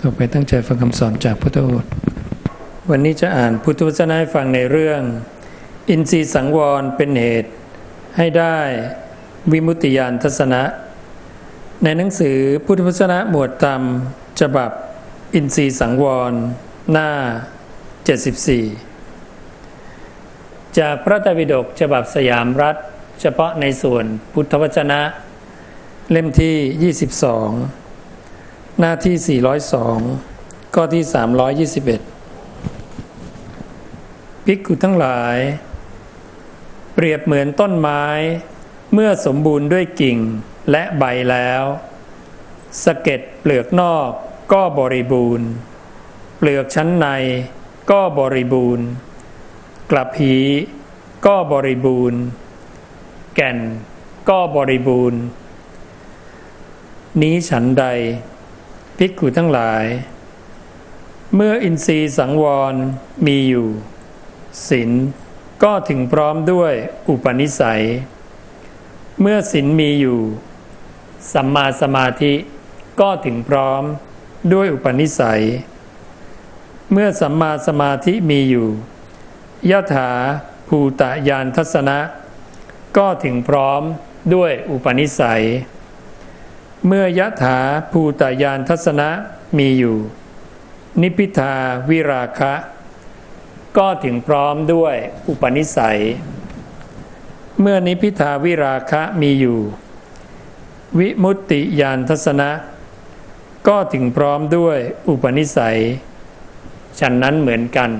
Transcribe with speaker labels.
Speaker 1: ต่อไปตั้งใจฟังคำสอนจากพุทธโอษฐ์วันนี้จะอ่านพุทธวจนะให้ฟังในเรื่อง อินทรีย์สังวรเป็นเหตุ ให้ได้วิมุตติยานทัศนะ ในหนังสือพุทธวจนะหมวดธรรมฉบับ อินทรีย์สังวร หน้า 74 จากพระไตรปิฎกฉบับสยามรัฐ เฉพาะในส่วนพุทธวจนะ เล่มที่ 22 หน้าที่ 402ข้อที่ 321 ภิกขุทั้งหลาย เปรียบเหมือนต้นไม้ เมื่อสมบูรณ์ด้วยกิ่งและใบแล้วสะเก็ดเปลือกนอกก็บริบูรณ์ เปลือกชั้นในก็บริบูรณ์ กลับหีก็บริบูรณ์ แก่นก็บริบูรณ์ นี้ฉันใด ภิกขุทั้งหลาย เมื่ออินทรีย์สังวรมีอยู่ศีลก็ถึงพร้อมด้วยอุปนิสัย เมื่อศีลมีอยู่ สัมมาสมาธิก็ถึงพร้อมด้วยอุปนิสัย เมื่อสัมมาสมาธิมีอยู่ยะถาภูตะยานทัศนะ ก็ถึงพร้อมด้วยอุปนิสัย เมื่อยะถาภูตะยานทัศนะมีอยู่ นิพิทาวิราคะ ก็ถึงพร้อมด้วยอุปนิสัย เมื่อนิพิทาวิราคะมีอยู่ วิมุตติยานทัศนะ ก็ถึงพร้อมด้วยอุปนิสัยฉันนั้นเหมือนกัน